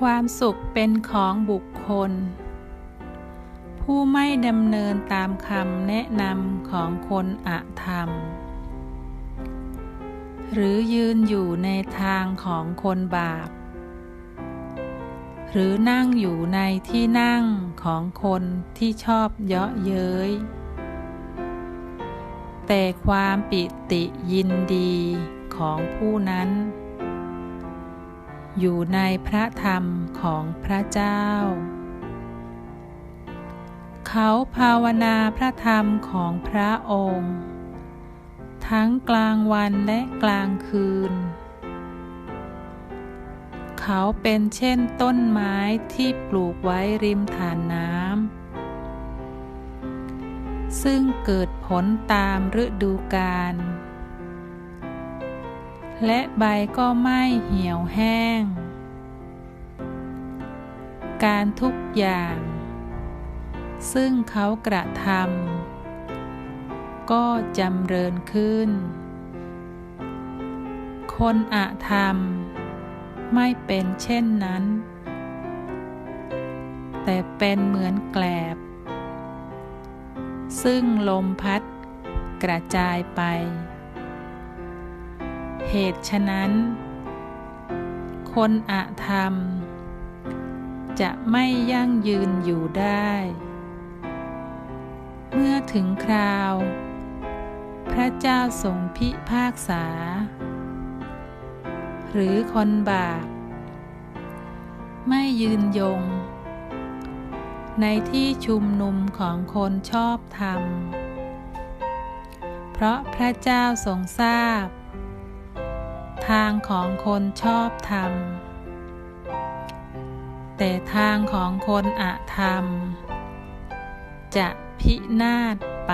ความสุขเป็นของบุคคล ผู้ไม่ดำเนินตามคำแนะนำของคนอธรรม หรือยืนอยู่ในทางของคนบาป หรือนั่งอยู่ในที่นั่งของคนที่ชอบเยาะเย้ย แต่ความปิติยินดีของผู้นั้น อยู่ในพระธรรมของพระเจ้า เขาภาวนาพระธรรมของพระองค์ ทั้งกลางวันและกลางคืน เขาเป็นเช่นต้นไม้ที่ปลูกไว้ริมฐานน้ำซึ่งเกิดผลตามฤดูกาล และใบก็ไม่เหี่ยวแห้ง การทุกอย่าง ซึ่งเขากระทำก็จำเริญขึ้น คนอะธรรม ไม่เป็นเช่นนั้น แต่เป็นเหมือนแกลบ ซึ่งลมพัดกระจายไป เหตุฉะนั้น คนอะธรรม จะไม่ยั่งยืนอยู่ได้ เมื่อถึงคราว พระเจ้าทรงพิพากษา หรือคนบาปไม่ยืนยง ในที่ชุมนุมของคนชอบธรรม เพราะพระเจ้าทรงทราบ ทางของคนชอบธรรม แต่ทางของคนอธรรม จะพินาศไป